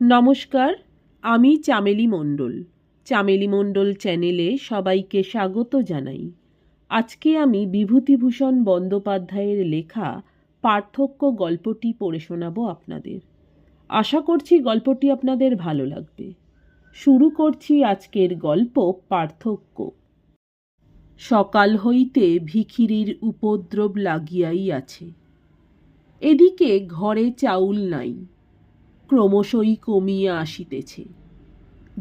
নমস্কার, আমি চামেলি মণ্ডল। চামেলি মণ্ডল চ্যানেলে সবাইকে স্বাগত জানাই। আজকে আমি বিভূতিভূষণ বন্দ্যোপাধ্যায়ের লেখা পার্থক্য গল্পটি পড়ে শোনাবো আপনাদের। আশা করছি গল্পটি আপনাদের ভালো লাগবে। শুরু করছি আজকের গল্প পার্থক্য। সকাল হইতে ভিখিরির উপদ্রব লাগিয়াই আছে। এদিকে ঘরে চাউল নাই। ক্রমশই কমিয়া আসিতেছে।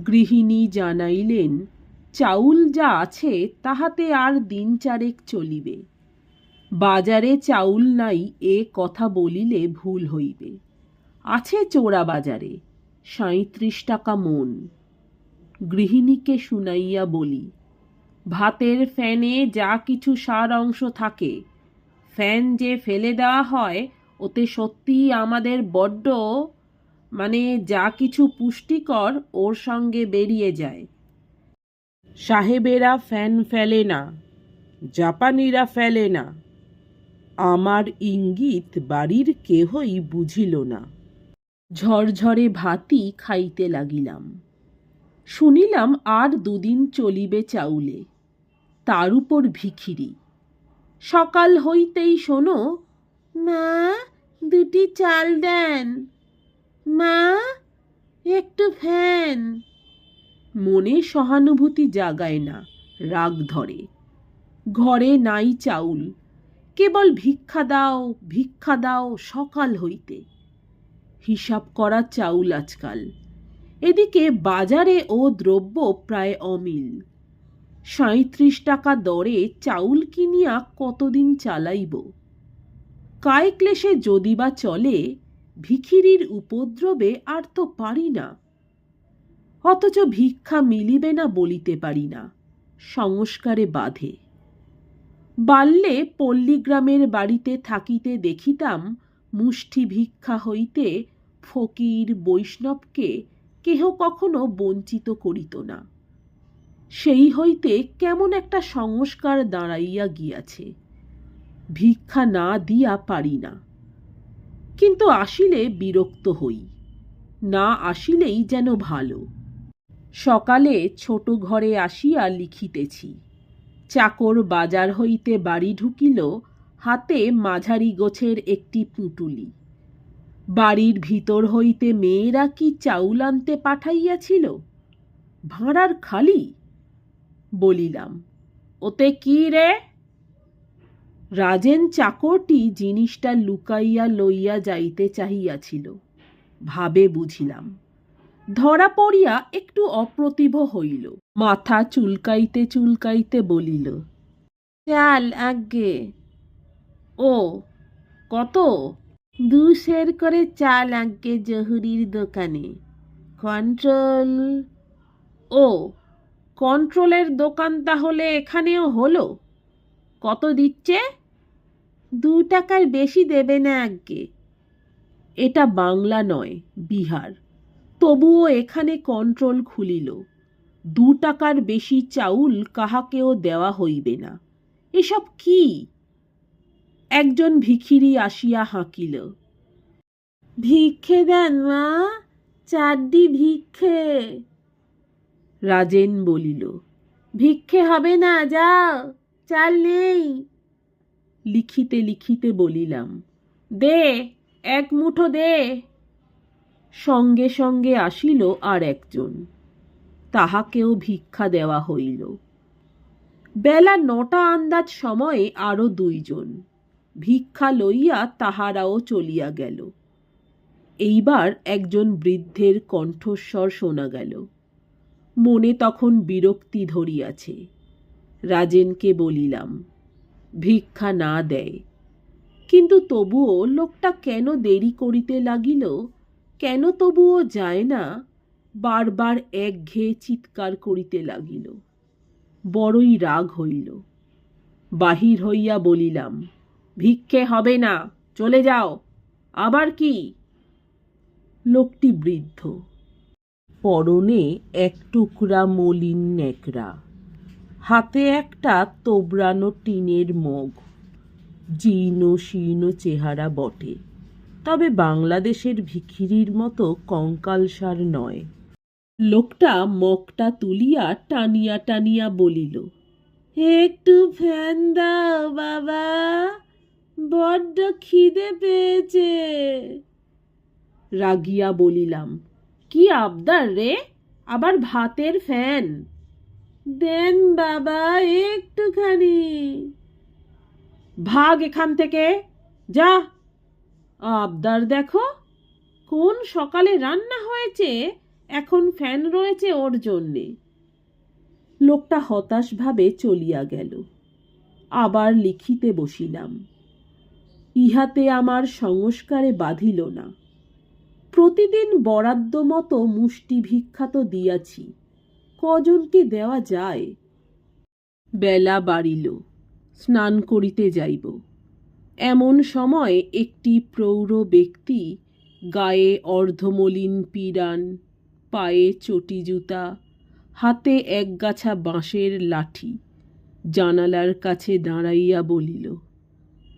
গৃহিণী জানাইলেন, চাউল যা আছে, তাহাতে আর দিন চারেক চলিবে। বাজারে চাউল নাই, এ কথা বলিলে ভুল হইবে। আছে চোরা বাজারে, সাঁইত্রিশ টাকা মন। গৃহিণীকে শুনাইয়া বলি, ভাতের ফ্যানে যা কিছু সার অংশ থাকে, ফ্যান যে ফেলে দেওয়া হয়, ওতে সত্যিই আমাদের বড্ড মানে যা কিছু পুষ্টিকর ওর সঙ্গে বেরিয়ে যায়। সাহেবেরা ফ্যান ফেলে না, জাপানিরা ফেলে না। আমার ইঙ্গিত বাড়ির কেহই বুঝিল না। ঝরঝরে ভাতই খাইতে লাগিলাম। শুনিলাম আর দুদিন চলিবে চাউলে, তার উপর ভিখিরি। সকাল হইতেই শোনো, মা, দুটি চাল দেন। মা, একটু ফ্যান। মনে সহানুভূতি জাগায় না, রাগ ধরে। ঘরে নাই চাউল, কেবল ভিক্ষা দাও ভিক্ষা দাও সকাল হইতে। হিসাব করা চাউল আজকাল। এদিকে বাজারে ও দ্রব্য প্রায় অমিল। সাঁত্রিশ টাকা দরে চাউল কিনিয়া কতদিন চালাইব? কায় ক্লেশে যদি বা চলে ভিখিরির উপদ্রবে আর তো পারি না। অথচ ভিক্ষা মিলিবে না বলিতে পারি না। সংস্কারে বাধে। বাল্যে পল্লীগ্রামের বাড়িতে থাকিতে দেখিতাম মুষ্টি ভিক্ষা হইতে ফকির বৈষ্ণবকে কেহ কখনো বঞ্চিত করিত না। সেই হইতে কেমন একটা সংস্কার দাঁড়াইয়া গিয়াছে। ভিক্ষা না দিয়া পারি না। কিন্তু আসিলে বিরক্ত হই, না আসিলেই যেন ভালো। সকালে ছোট ঘরে আসিয়া লিখিতেছি, চাকর বাজার হইতে বাড়ি ঢুকিল, হাতে মাঝারি গোছের একটি পুঁটুলি। বাড়ির ভিতর হইতে মেয়েরা কি চাউল আনতে পাঠাইয়াছিল? ভাঁড়ার খালি? বলিলাম, ওতে কি রে? রাজেন চাকরটি জিনিসটা লুকাইয়া লইয়া যাইতে চাহিয়াছিল। ভাবে বুঝিলাম ধরা পড়িয়া একটু অপ্রতিভ হইল। মাথা চুলকাইতে চুলকাইতে বলিল চাল আজ্ঞে। ও কত? দু সের করে চাল আজ্ঞে জহুরির দোকানে। কন্ট্রোল। ও কন্ট্রোলের দোকান তাহলে এখানেও হলো? কত দিচ্ছে? দু টাকার বেশি দেবে না আজ্ঞে এটা বাংলা নয়, বিহার। তবুও এখানে কন্ট্রোল খুলিল। দু টাকার বেশি চাউল কাহাকেও দেওয়া হইবে না। এসব কি? একজন ভিখিরি আসিয়া হাঁকিল। ভিক্ষে দেন, মা, চারডি ভিক্ষে। রাজেন বলিল, ভিক্ষে হবে না, যাও, চাল নেই। লিখিতে লিখিতে বলিলাম, দে, এক মুঠো দে। সঙ্গে সঙ্গে আসিল আর একজন। তাহাকেও ভিক্ষা দেওয়া হইল। বেলা নটা আন্দাজ সময়ে আরও দুইজন। ভিক্ষা লইয়া তাহারাও চলিয়া গেল। এইবার একজন বৃদ্ধের কণ্ঠস্বর শোনা গেল। মনে তখন বিরক্তি ধরিয়াছে। রাজেনকে বলিলাম ভিক্ষা না দেয়। কিন্তু তবুও লোকটা কেন দেরি করিতে লাগিল? কেন তবুও যায় না? বারবার একঘেয়ে চিৎকার করিতে লাগিল। বড়ই রাগ হইল। বাহির হইয়া বলিলাম, ভিক্ষে হবে না, চলে যাও। আবার কি? লোকটি বৃদ্ধ। পরনে এক টুকরা মলিন ন্যাকড়া। হাতে একটা তোবড়ানো টিনের মগ। জীর্ণ শীর্ণ চেহারা বটে। তবে বাংলাদেশের ভিখিরির মতো কঙ্কালসার নয়। লোকটা মগটা তুলিয়া টানিয়া টানিয়া বলিল, একটু ফ্যান দাও বাবা, বড্ড খিদে পেয়েছে। রাগিয়া বলিলাম, কি আবদার রে, আবার ভাতের ফ্যান? দেন বাবা, একটুখানি। ভাগ এখান থেকে। যা। আবদার দেখো, কোন সকালে রান্না হয়েছে, এখন ফ্যান রয়েছে ওর জন্যে। লোকটা হতাশভাবে চলিয়া গেল। আবার লিখিতে বসিলাম। ইহাতে আমার সংস্কারে বাঁধিল না। প্রতিদিন বরাদ্দ মতো মুষ্টি ভিক্ষা তো দিয়াছি। কজনকে দেওয়া যায়। বেলা বাড়িল, স্নান করিতে যাইব। এমন সময় একটি প্রৌঢ় ব্যক্তি গায়ে অর্ধমলিন পিরান পায়ে চটি জুতা, হাতে একগাছা বাঁশের লাঠি জানালার কাছে দাঁড়াইয়া বলিল,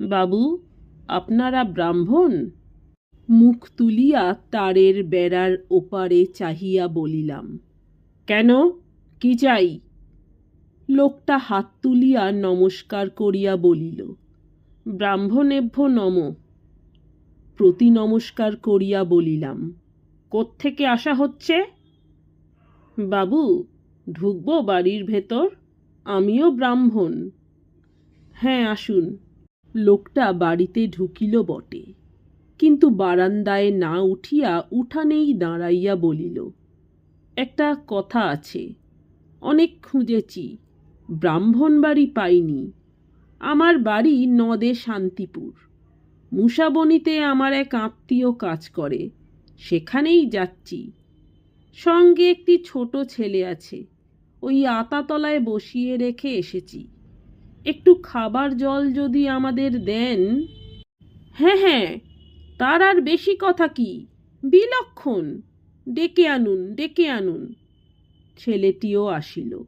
বাবু, আপনারা ব্রাহ্মণ? মুখ তুলিয়া তারের বেড়ার ওপারে চাহিয়া বলিলাম কেন? কি চাই? লোকটা হাত তুলিয়া নমস্কার করিয়া বলিল, ব্রাহ্মণেভ্য নম। প্রতি নমস্কার করিয়া বলিলাম, কোত্থেকে আসা হচ্ছে? বাবু, ঢুকবো বাড়ির ভেতর, আমিও ব্রাহ্মণ। হ্যাঁ আসুন। লোকটা বাড়িতে ঢুকিল বটে, কিন্তু বারান্দায় না উঠিয়া উঠানেই দাঁড়াইয়া বলিল একটা কথা আছে। অনেক খুঁজেছি। ব্রাহ্মণ বাড়ি পাইনি। আমার বাড়ি নদে শান্তিপুর। মুসাবনিতে আমার এক আত্মীয় কাজ করে। সেখানেই যাচ্ছি। সঙ্গে একটি ছোট ছেলে আছে। ওই আতাতলায় বসিয়ে রেখে এসেছি। একটু খাবার জল যদি আমাদের দেন। হ্যাঁ হ্যাঁ তার আর বেশি কথা কি? বিলক্ষণ! ডেকে আনুন ডেকে আনুন। ছেলেটিও আসিল।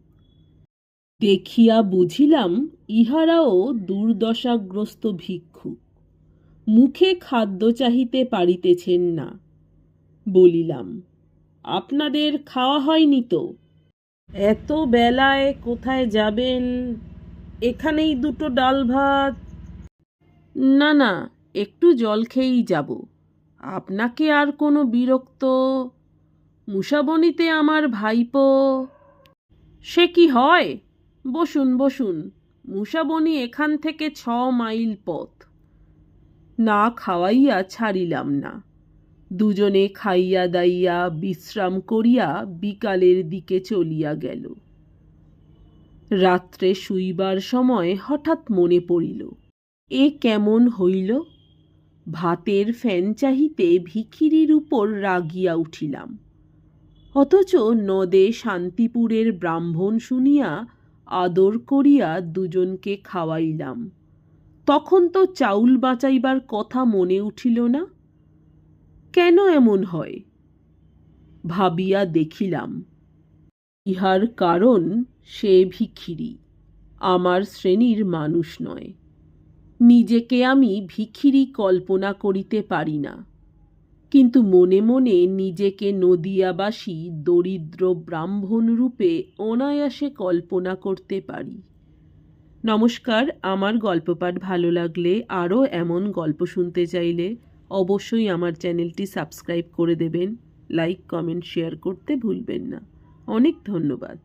দেখিয়া বুঝিলাম ইহারাও দুর্দশাগ্রস্ত ভিক্ষুক। মুখে খাদ্য চাহিতে পারিতেছেন না। বলিলাম, আপনাদের খাওয়া হয়নি তো? এত বেলায় কোথায় যাবেন? এখানেই দুটো ডাল ভাত? না না, একটু জল খেয়েই যাব। আপনাকে আর কোনো বিরক্ত মুসাবনিতে আমার ভাইপো। সে কি হয়? বসুন বসুন। মুসাবনি এখান থেকে ছ মাইল পথ। না খাওয়াইয়া ছাড়িলাম না। দুজনে খাইয়া দাইয়া বিশ্রাম করিয়া বিকালের দিকে চলিয়া গেল। রাত্রে শুইবার সময় হঠাৎ মনে পড়িল, এ কেমন হইল? ভাতের ফ্যান চাহিতে ভিখিরির উপর রাগিয়া উঠিলাম। অথচ নদে শান্তিপুরের ব্রাহ্মণ শুনিয়া আদর করিয়া দুজনকে খাওয়াইলাম। তখন তো চাউল বাঁচাইবার কথা মনে উঠিল না। কেন এমন হয়? ভাবিয়া দেখিলাম, ইহার কারণ সে ভিখিরি, আমার শ্রেণির মানুষ নয়। নিজেকে আমি ভিখিরি কল্পনা করিতে পারি না। কিন্তু মনে মনে নিজেকে নদিয়াবাসী, দরিদ্র ব্রাহ্মণ রূপে অনায়াসে কল্পনা করতে পারি। নমস্কার, আমার গল্পপাঠ ভালো লাগলে আরও এমন গল্প শুনতে চাইলে অবশ্যই আমার চ্যানেলটি সাবস্ক্রাইব করে দেবেন। লাইক, কমেন্ট, শেয়ার করতে ভুলবেন না। অনেক ধন্যবাদ।